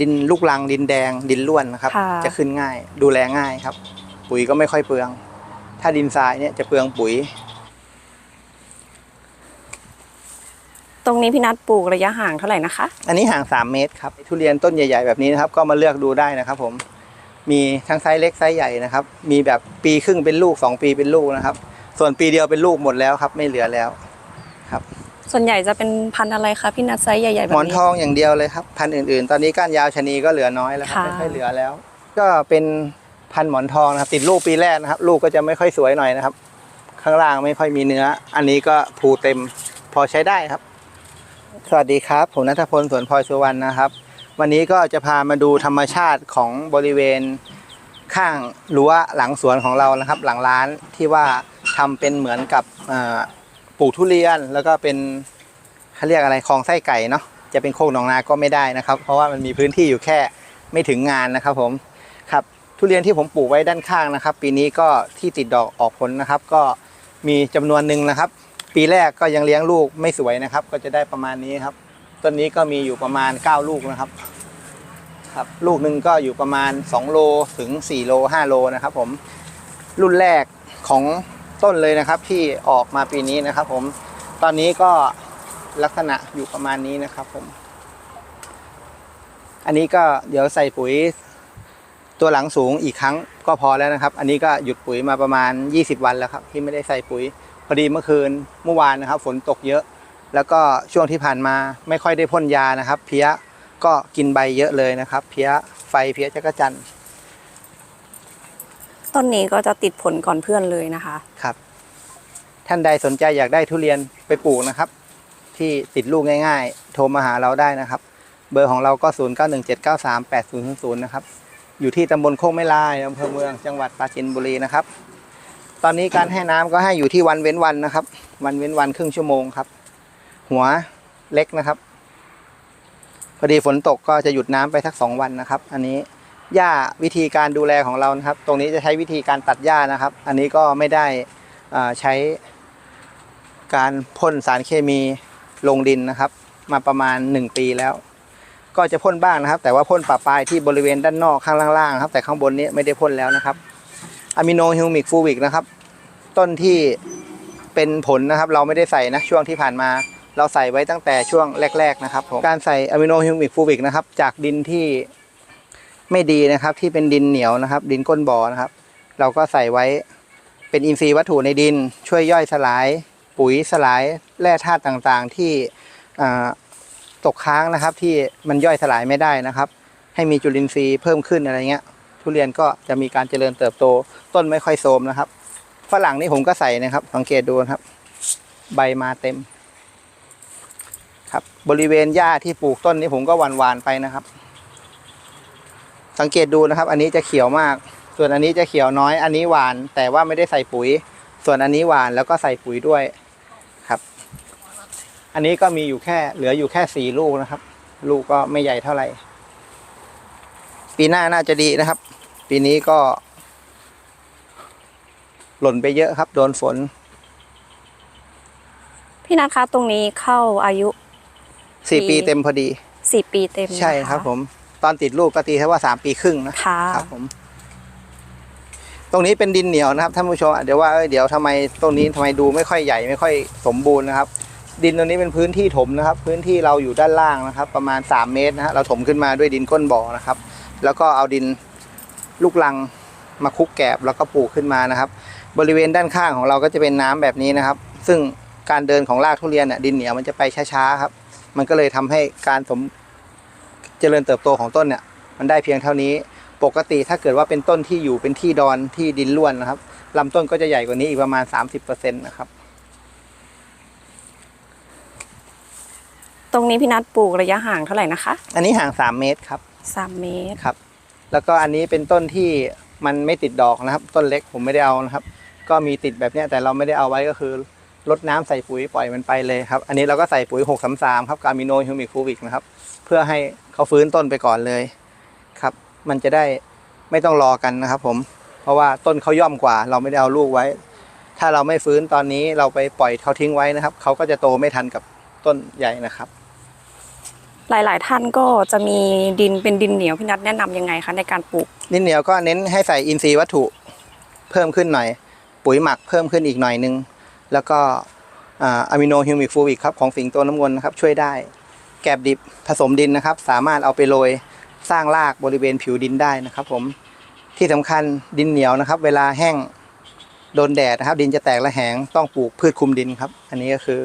ดินลูกรังดินแดงดินล้วนนะครับ ค่ะ จะขึ้นง่าย ดูแลง่ายครับ ปุ๋ยก็ไม่ค่อยเปลือง ถ้าดินทรายเนี่ยจะเปลืองปุ๋ย ตรงนี้พี่นัทปลูกระยะห่างเท่าไหร่นะคะ อันนี้ห่าง 3 เมตรครับทุเรียนต้นใหญ่ๆ แบบนี้นะครับ ก็มาเลือกดูได้นะครับผมมีทั้งไซส์เล็กไซส์ใหญ่นะครับ มีแบบปีครึ่งเป็นลูก 2 ปีเป็นลูกนะครับ ส่วนปีเดียวเป็นลูกหมดแล้วครับ ไม่เหลือแล้วครับ ส่วนใหญ่จะเป็นพันธุ์อะไรคะพี่นัทไซส์ใหญ่ๆแบบหมอนนี้ ทองอย่างเดียวเลยครับ พันธุ์อื่นๆ ตอนนี้ก้านยาวชะนีก็เหลือน้อยแล้วครับค่ะ ไม่ค่อยเหลือแล้ว ก็เป็นพันธุ์หมอนทองนะครับติดลูกปีแรกนะครับ ลูกก็จะไม่ค่อยสวยหน่อยนะครับ ข้างล่างไม่ค่อยมีเนื้อ อันนี้ก็ภูเต็มพอใช้ได้ครับ สวัสดีครับ ผมนัทพลสวนพลอยสุวรรณนะครับ วันนี้ก็จะพามาดูธรรมชาติของบริเวณข้างรั้วหลังสวนของเรานะครับ หลังร้านที่ว่าทำเป็นเหมือนกับเอ่อ ปลูกทุเรียนแล้วก็เป็นเขาเรียกอะไรคลองไส้ไก่เนาะจะเป็นโคกหนองนาก็ไม่ได้นะครับ เพราะว่ามันมีพื้นที่อยู่แค่ไม่ถึงงานนะครับผมครับทุเรียนที่ผมปลูกไว้ด้านข้างนะครับ ปีนี้ก็ที่ติดดอกออกผลนะครับ ก็มีจำนวนหนึ่งนะครับ ปีแรกก็ยังเลี้ยงลูกไม่สวยนะครับ ก็จะได้ประมาณนี้ครับต้นนี้ก็มีอยู่ประมาณ 9 ลูกนะครับครับ ลูกหนึ่งก็อยู่ประมาณ 2 โลถึง 4 โล 5 โลนะครับผมรุ่นแรกของ ต้นเลยนะครับที่ออกมาปีนี้นะครับ ผมตอนนี้ก็ลักษณะอยู่ประมาณนี้นะครับ ผม อันนี้ก็เดี๋ยวใส่ปุ๋ยตัวหลังสูงอีกครั้งก็พอแล้วนะครับ อันนี้ก็หยุดปุ๋ยมาประมาณ 20 วันแล้วครับ ที่ไม่ได้ใส่ปุ๋ย พอดีเมื่อคืนเมื่อวานนะครับ ฝนตกเยอะ แล้วก็ช่วงที่ผ่านมาไม่ค่อยได้พ่นยานะครับ เพี้ยก็กินใบเยอะเลยนะครับ เพี้ยไฟเพี้ยจักรจันทร์ ต้นนี้ก็จะติดผลก่อนเพื่อนเลยนะคะ ครับ ท่านใดสนใจอยากได้ทุเรียนไปปลูกนะครับ ที่ติดลูกง่าย ๆ โทรมาหาเราได้นะครับ เบอร์ของเราก็ 0 9 1 7 9 3 8 0 0 0 นะครับ อยู่ที่ตำบลโคกไม้ลายอำเภอเมืองจังหวัดปราจีนบุรีนะครับ ตอนนี้การให้น้ำก็ให้อยู่ที่วันเว้นวันนะครับ วันเว้นวันครึ่งชั่วโมงครับ หัวเล็กนะครับ พอดีฝนตกก็จะหยุดน้ำไปสักสองวันนะครับ อันนี้ หญ้าวิธีการดูแลของเรานะครับ ตรงนี้จะใช้วิธีการตัดหญ้านะครับ อันนี้ก็ไม่ได้อ่าใช้การพ่นสารเคมีลงดินนะครับ มาประมาณ 1 ปีแล้ว ก็จะพ่นบ้างนะครับ แต่ว่าพ่นปะปลายที่บริเวณด้านนอกข้างล่างๆครับแต่ข้างบนนี้ไม่ได้พ่นแล้วนะครับอะมิโนฮิวมิกฟูวิกนะครับ ต้นที่เป็นผลนะครับ เราไม่ได้ใส่นะช่วงที่ผ่านมา เราใส่ไว้ตั้งแต่ช่วงแรก ๆ นะครับผมการใส่อะมิโนฮิวมิกฟูวิกนะครับ จากดินที่ ไม่ดีนะครับ ที่เป็นดินเหนียวนะครับ ดินก้นบ่อนะครับ เราก็ใส่ไว้เป็นอินทรีย์วัตถุในดิน ช่วยย่อยสลาย ปุ๋ยสลายแร่ธาตุต่างๆ ที่ตกค้างนะครับ ที่มันย่อยสลายไม่ได้นะครับ ให้มีจุลินทรีย์เพิ่มขึ้นอะไรเงี้ย ทุเรียนก็จะมีการเจริญเติบโตต้นไม่ค่อยโทรมนะครับฝรั่งนี่ผมก็ใส่นะครับ สังเกตดูนะครับ ใบมาเต็ม ครับ บริเวณหญ้าที่ปลูกต้นนี้ผมก็หวานๆไปนะครับ สังเกตดูนะครับ อันนี้จะเขียวมาก ส่วนอันนี้จะเขียวน้อย อันนี้หวาน แต่ว่าไม่ได้ใส่ปุ๋ย ส่วนอันนี้หวานแล้วก็ใส่ปุ๋ยด้วยครับ อันนี้ก็มีอยู่แค่เหลืออยู่แค่สี่ลูกนะครับ ลูกก็ไม่ใหญ่เท่าไหร่ ปีหน้าน่าจะดีนะครับ ปีนี้ก็ หล่นไปเยอะครับ โดนฝน พี่นัทคะตรงนี้เข้าอายุสี่ปีปีเต็มพอดีสี่ปีเต็มใช่นะะครับผม ตอนติดลูกก็ตีแค่ว่าสามปีครึ่งนะค่ะ ครับผม ตรงนี้เป็นดินเหนียวนะครับท่านผู้ชมอาจจะว่าเอ้ยเดี๋ยวทำไมตรงนี้ทำไมดูไม่ค่อยใหญ่ไม่ค่อยสมบูรณ์นะครับ ดินตรงนี้เป็นพื้นที่ถมนะครับ พื้นที่เราอยู่ด้านล่างนะครับ ประมาณ 3 เมตรนะฮะเราถมขึ้นมาด้วยดินก้นบ่อนะครับ แล้วก็เอาดินลูกลังมาคลุกแกบแล้วก็ปลูกขึ้นมานะครับ บริเวณด้านข้างของเราก็จะเป็นน้ำแบบนี้นะครับ ซึ่งการเดินของรากทุเรียนเนี่ยดินเหนียวมันจะไปช้าๆครับ มันก็เลยทำให้การสม เจริญเติบโตของต้นเนี่ยมันได้เพียงเท่านี้ ปกติถ้าเกิดว่าเป็นต้นที่อยู่เป็นที่ดอนที่ดินล้วนนะครับลำต้นก็จะใหญ่กว่านี้อีกประมาณ 30%นะครับตรงนี้พี่นัทปลูกระยะห่างเท่าไหร่นะคะ อันนี้ห่าง 3 เมตรครับสามเมตร ครับ แล้วก็อันนี้เป็นต้นที่มันไม่ติดดอกนะครับ ต้นเล็กผมไม่ได้เอานะครับ ก็มีติดแบบเนี้ยแต่เราไม่ได้เอาไว้ก็คือ ลดน้ำใส่ปุ๋ยปล่อยมันไปเลยครับ อันนี้เราก็ใส่ปุ๋ย633ครับกามิโนฮิวมิกฟูวิกนะครับ เพื่อให้เขาฟื้นต้นไปก่อนเลยครับ มันจะได้ไม่ต้องรอกันนะครับ ผม เพราะว่าต้นเขาย่อมกว่า เราไม่ได้เอาลูกไว้ ถ้าเราไม่ฟื้นตอนนี้เราไปปล่อยเขาทิ้งไว้นะครับ เขาก็จะโตไม่ทันกับต้นใหญ่นะครับ หลาย ๆ ท่านก็จะมีดินเป็นดินเหนียวพี่นัทแนะนำยังไงคะในการปลูก ดินเหนียวก็เน้นให้ใส่อินทรีย์วัตถุเพิ่มขึ้นหน่อย ปุ๋ยหมักเพิ่มขึ้นอีกหน่อยนึง แล้วก็อะมิโนฮิวมิกฟูวิกครับของสิงโตน้ำเงินนะครับช่วยได้ แกบดิบผสมดินนะครับ สามารถเอาไปโรยสร้างรากบริเวณผิวดินได้นะครับ ผมที่สำคัญดินเหนียวนะครับ เวลาแห้งโดนแดดนะครับ ดินจะแตกระแหงต้องปลูกพืชคุมดินครับ อันนี้ก็คือ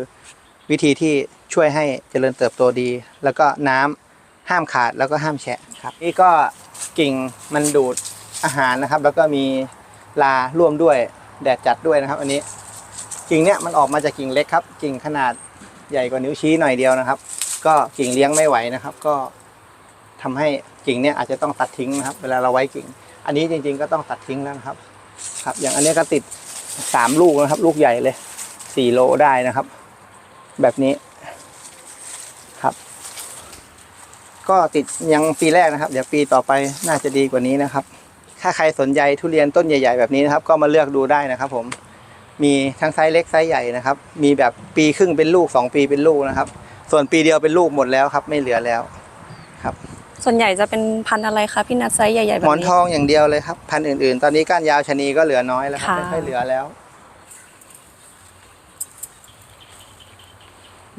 วิธีที่ช่วยให้เจริญเติบโตดี แล้วก็น้ำห้ามขาดแล้วก็ห้ามแฉะครับนี่ก็กิ่งมันดูดอาหารนะครับ แล้วก็มีลาร่วมด้วยแดดจัดด้วยนะครับ อันนี้ กิ่งเนี้ยมันออกมาจากกิ่งเล็กครับ กิ่งขนาดใหญ่กว่านิ้วชี้หน่อยเดียวนะครับ ก็กิ่งเลี้ยงไม่ไหวนะครับ ก็ทำให้กิ่งเนี้ยอาจจะต้องตัดทิ้งนะครับ เวลาเราไว้กิ่ง อันนี้จริง ๆ ก็ต้องตัดทิ้งแล้วนะครับ ครับ อย่างอันนี้ก็ติดสามลูกนะครับ ลูกใหญ่เลยสี่โลได้นะครับ แบบนี้ครับ ก็ติดยังปีแรกนะครับ เดี๋ยวปีต่อไปน่าจะดีกว่านี้นะครับ ถ้าใครสนใจทุเรียนต้นใหญ่ ๆ แบบนี้นะครับ ก็มาเลือกดูได้นะครับ ผม มีทั้งไซส์เล็กไซส์ใหญ่นะครับ มีแบบปีครึ่งเป็นลูกสองปีเป็นลูกนะครับ ส่วนปีเดียวเป็นลูกหมดแล้วครับไม่เหลือแล้วส่วนใหญ่จะเป็นพันธุ์อะไรคะพี่นัทไซส์ใหญ่ๆแบหมบอนนี้ ทองอย่างเดียวเลยครับ พันธุ์อื่นๆ ตอนนี้ก้านยาวชะนีก็เหลือน้อยแล้วครับค่ะ ไม่ค่อยเหลือแล้ว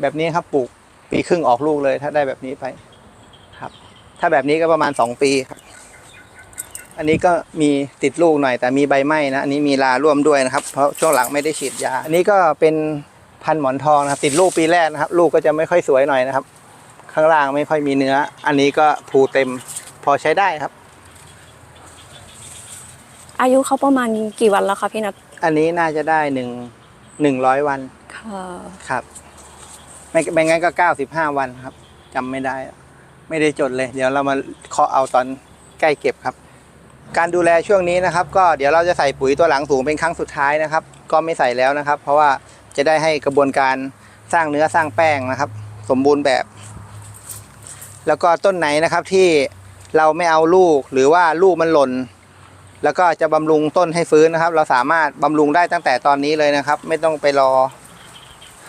แบบนี้ครับปลูกปีครึ่งออกลูกเลย ถ้าได้แบบนี้ไป ครับ ถ้าแบบนี้ก็ประมาณสองปีครับ อันนี้ก็มีติดลูกหน่อยแต่มีใบไหม้นะอันนี้มีลาร่วมด้วยนะครับ เพราะช่วงหลังไม่ได้ฉีดยา อันนี้ก็เป็นพันธุ์หมอนทองนะครับ ติดลูกปีแรกนะครับ ลูกก็จะไม่ค่อยสวยหน่อยนะครับ ข้างล่างไม่ค่อยมีเนื้อ อันนี้ก็ภูเต็มพอใช้ได้ครับ อายุเขาประมาณกี่วันแล้วคะพี่นัทอันนี้น่าจะได้หนึ่งหนึ่งร้อยวันค่ะครับไม่ไม่งั้นก็เก้าสิบห้าวันครับจำไม่ได้ ไม่ได้จดเลย เดี๋ยวเรามาเคาะเอาตอนใกล้เก็บครับ การดูแลช่วงนี้นะครับก็เดี๋ยวเราจะใส่ปุ๋ยตัวหลังสูงเป็นครั้งสุดท้ายนะครับ ก็ไม่ใส่แล้วนะครับ เพราะว่าจะได้ให้กระบวนการสร้างเนื้อสร้างแป้งนะครับ สมบูรณ์แบบ แล้วก็ต้นไหนนะครับที่เราไม่เอาลูกหรือว่าลูกมันหล่น แล้วก็จะบำรุงต้นให้ฟื้นนะครับ เราสามารถบำรุงได้ตั้งแต่ตอนนี้เลยนะครับ ไม่ต้องไปรอ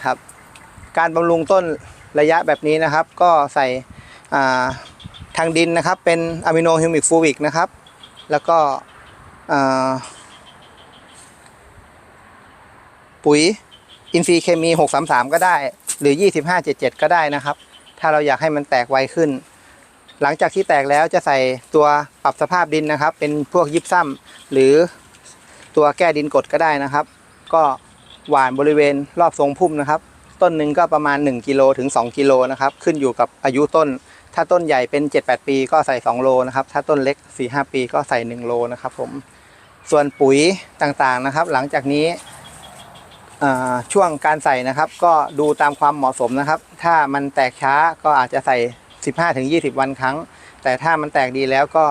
ครับ การบำรุงต้นระยะแบบนี้นะครับ ก็ใส่ทางดินนะครับ เป็นอะมิโนฮิวมิกฟูวิกนะครับ แล้วก็ปุ๋ยอินทรีย์เคมี 633 ก็ได้ หรือ 2577 ก็ได้นะครับ ถ้าเราอยากให้มันแตกไวขึ้น หลังจากที่แตกแล้วจะใส่ตัวปรับสภาพดินนะครับ เป็นพวกยิบซ้ำหรือตัวแก้ดินกดก็ได้นะครับ ก็หว่านบริเวณรอบทรงพุ่มนะครับ ต้นหนึ่งก็ประมาณ 1กิโลถึง 2 กิโลนะครับ ขึ้นอยู่กับอายุต้น ถ้าต้นใหญ่เป็น 7-8 ปีก็ใส่ 2 โลนะครับ ถ้าต้นเล็ก 4-5 ปีก็ใส่ 1 โลนะครับผม ส่วนปุ๋ยต่างๆนะครับ หลังจากนี้ช่วงการใส่นะครับ ก็ดูตามความเหมาะสมนะครับ ถ้ามันแตกช้าก็อาจจะใส่ 15-20 วันครั้ง แต่ถ้ามันแตกดีแล้วก็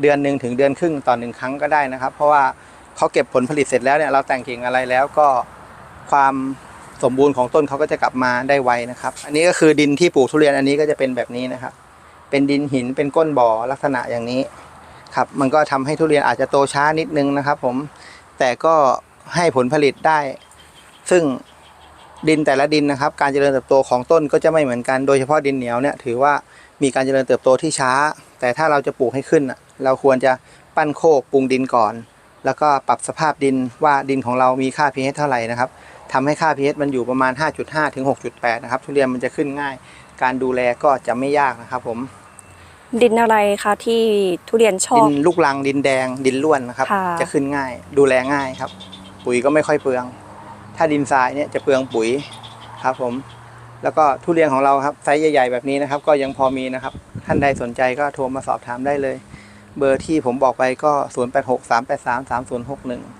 เดือนหนึ่งถึงเดือนครึ่งต่อหนึ่งครั้งก็ได้นะครับ เพราะว่าเขาเก็บผลผลิตเสร็จแล้วเนี่ยเราแต่งกิ่งอะไรแล้วก็ความ สมบูรณ์ของต้นเขาก็จะกลับมาได้ไวนะครับ อันนี้ก็คือดินที่ปลูกทุเรียนอันนี้ก็จะเป็นแบบนี้นะครับ เป็นดินหินเป็นก้นบ่อลักษณะอย่างนี้ครับ มันก็ทำให้ทุเรียนอาจจะโตช้านิดนึงนะครับ ผม แต่ก็ให้ผลผลิตได้ ซึ่งดินแต่ละดินนะครับ การเจริญเติบโตของต้นก็จะไม่เหมือนกัน โดยเฉพาะดินเหนียวเนี่ยถือว่ามีการเจริญเติบโตที่ช้า แต่ถ้าเราจะปลูกให้ขึ้นเราควรจะปั้นโคกปรุงดินก่อน แล้วก็ปรับสภาพดินว่าดินของเรามีค่า pH เท่าไหร่นะครับ ทำให้ค่า pH มันอยู่ประมาณ 5.5 ถึง 6.8 นะครับ ทุเรียนมันจะขึ้นง่าย การดูแลก็จะไม่ยากนะครับผม ดินอะไรคะที่ทุเรียนชอดิบนลูกลังดินแดงดินล้วนนะครับค่ะจะขึ้นง่าย ดูแลง่ายครับ ปุ๋ยก็ไม่ค่อยเปลือง ถ้าดินทรายเนี่ยจะเปลืองปุ๋ยครับผม แล้วก็ทุเรียนของเราครับไซส์ใหญ่ๆแบบนี้นะครับ ก็ยังพอมีนะครับ ท่านใดสนใจก็โทรมาสอบถามได้เลย เบอร์ที่ผมบอกไปก็ 0 8 6 3 8 3 3 0 6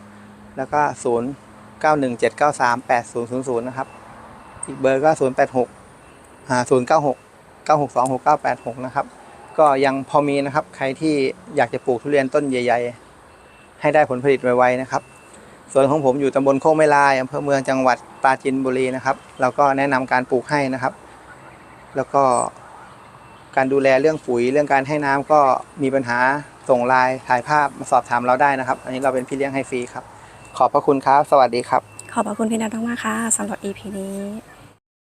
1 แล้วก็0 9 1 7 9 3 8 0 0 0 นะครับ อีกเบอร์ก็ 0 8 6อ่า0 9 6 9 6 2 6 9 8 6 นะครับ ก็ยังพอมีนะครับ ใครที่อยากจะปลูกทุเรียนต้นใหญ่ ๆ ให้ได้ผลผลิตไวๆนะครับส่วนของผมอยู่ตำบลโคกไม้ลายอำเภอเมืองจังหวัดปราจีนบุรีนะครับ เราก็แนะนำการปลูกให้นะครับ แล้วก็การดูแลเรื่องปุ๋ยเรื่องการให้น้ำก็มีปัญหาส่งไลน์ถ่ายภาพมาสอบถามเราได้นะครับ อันนี้เราเป็นพี่เลี้ยงให้ฟรีครับ ขอบพระคุณครับ สวัสดีครับ ขอบพระคุณพี่นัทมากๆค่ะสำหรับ EP นี้